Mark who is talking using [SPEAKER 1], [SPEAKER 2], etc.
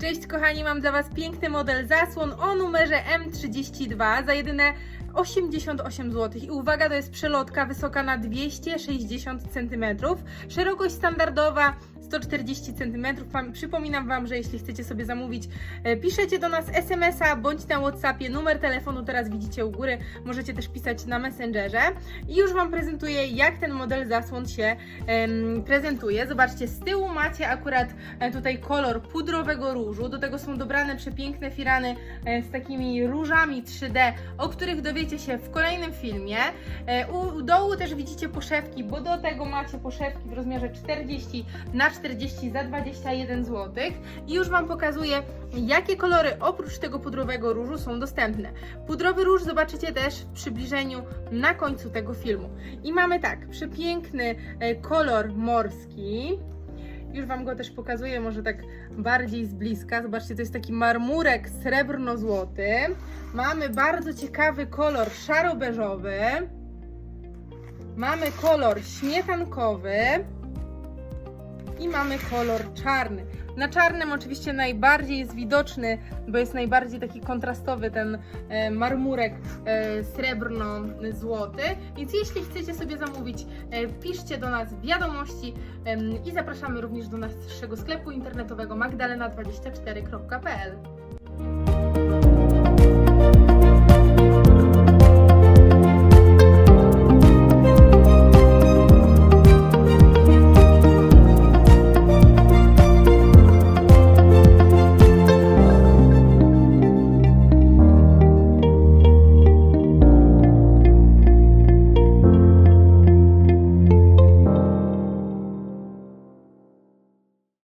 [SPEAKER 1] Cześć kochani, mam dla Was piękny model zasłon o numerze M32 za jedyne 88 zł. I uwaga, to jest przelotka wysoka na 260 cm, szerokość standardowa 140 cm. Przypominam Wam, że jeśli chcecie sobie zamówić, e, piszecie do nas SMS-a bądź na WhatsAppie. Numer telefonu teraz widzicie u góry. Możecie też pisać na Messengerze. I już Wam prezentuję, jak ten model zasłon się prezentuje. Zobaczcie, z tyłu macie akurat e, tutaj kolor pudrowego różu. Do tego są dobrane przepiękne firany e, z takimi różami 3D, o których dowiecie się w kolejnym filmie. E, U dołu też widzicie poszewki, bo do tego macie poszewki w rozmiarze 40 na 40 za 21 zł. I już Wam pokazuję, jakie kolory oprócz tego pudrowego różu są dostępne. Pudrowy róż zobaczycie też w przybliżeniu na końcu tego filmu. I mamy tak, przepiękny e, kolor morski. Już Wam go też pokazuję, może tak bardziej z bliska. Zobaczcie, to jest taki marmurek srebrno-złoty. Mamy bardzo ciekawy kolor szaro-beżowy. Mamy kolor śmietankowy. I mamy kolor czarny. Na czarnym oczywiście najbardziej jest widoczny, bo jest najbardziej taki kontrastowy ten e, marmurek e, srebrno-złoty. Więc jeśli chcecie sobie zamówić, e, piszcie do nas wiadomości i zapraszamy również do naszego sklepu internetowego magdalena24.pl.